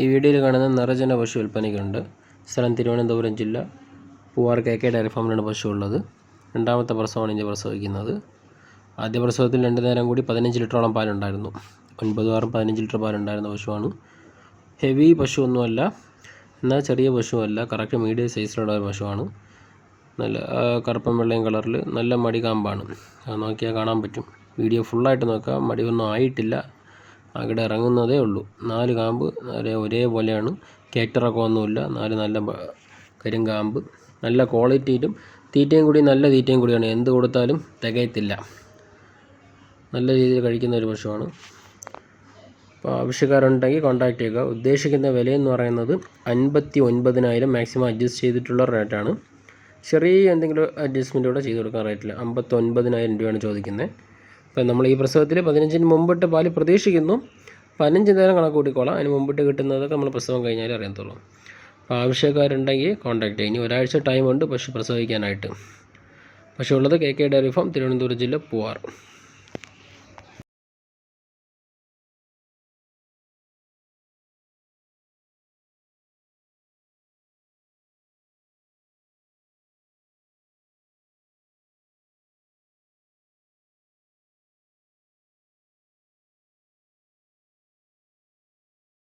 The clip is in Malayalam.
ഈ വീഡിയോയിൽ കാണുന്ന നിറജന പശു വിൽപ്പനയ്ക്കുണ്ട്. സ്ഥലം തിരുവനന്തപുരം ജില്ല. പൂവാർ കെ കെ ഡയറി ഫാമിലാണ് പശു ഉള്ളത് രണ്ടാമത്തെ പ്രസവമാണ് ഇനി പ്രസവിക്കുന്നത്. ആദ്യ പ്രസവത്തിൽ രണ്ട് നേരം കൂടി പതിനഞ്ച് ലിറ്ററോളം പാലുണ്ടായിരുന്നു. ഒൻപത് ആറും പതിനഞ്ച് ലിറ്റർ പാലുണ്ടായിരുന്ന പശുവാണ്. ഹെവി പശുവൊന്നുമല്ല. എന്നാൽ ചെറിയ പശുവല്ല. കറക്റ്റ് മീഡിയം സൈസിലുള്ള ഒരു പശുവാണ്. നല്ല കറുപ്പും വെള്ളയും കളറിൽ നല്ല മടി കാമ്പാണ്. നോക്കിയാൽ കാണാൻ പറ്റും. വീഡിയോ ഫുള്ളായിട്ട് മടി മടിയൊന്നും ആയിട്ടില്ല. അവിടെ ഇറങ്ങുന്നതേ ഉള്ളൂ. നാല് കാമ്പ് ഒരേ ഒരേപോലെയാണ്. കേറ്ററൊക്കെ ഒന്നുമില്ല നാല് നല്ല കരിങ്കാമ്പ്. നല്ല ക്വാളിറ്റിയിലും തീറ്റയും കൂടി നല്ല തീറ്റയും കൂടിയാണ്. എന്ത് കൊടുത്താലും തികയത്തില്ല. നല്ല രീതിയിൽ കഴിക്കുന്ന ഒരു പശുവാണ്. അപ്പോൾ ആവശ്യക്കാരുണ്ടെങ്കിൽ കോൺടാക്ട് ചെയ്യുക. ഉദ്ദേശിക്കുന്ന വിലയെന്ന് പറയുന്നത് അൻപത്തി ഒൻപതിനായിരം മാക്സിമം അഡ്ജസ്റ്റ് ചെയ്തിട്ടുള്ള റേറ്റാണ് ചെറിയ എന്തെങ്കിലും അഡ്ജസ്റ്റ്മെന്റ് കൂടെ ചെയ്ത് കൊടുക്കാൻ റേറ്റില്ല അമ്പത്തൊൻപതിനായിരം രൂപയാണ് ചോദിക്കുന്നത്. അപ്പോൾ നമ്മൾ ഈ പ്രസവത്തിൽ പതിനഞ്ചിന് മുമ്പിട്ട് പാൽ പ്രതീക്ഷിക്കുന്നു. പതിനഞ്ച് നേരം കണക്ക് കൂട്ടിക്കോളാം അതിന് മുമ്പിട്ട് കിട്ടുന്നതൊക്കെ നമ്മൾ പ്രസവം കഴിഞ്ഞാലേ അറിയത്തുള്ളൂ. അപ്പോൾ ആവശ്യക്കാരുണ്ടെങ്കിൽ കോൺടാക്ട് ചെയ്യും. ഇനി ഒരാഴ്ച ടൈമുണ്ട് പശു പ്രസവിക്കാനായിട്ട്. പശു ഉള്ളത് K K dairy farm Thiruvananthapuram ജില്ല പൂവാർ.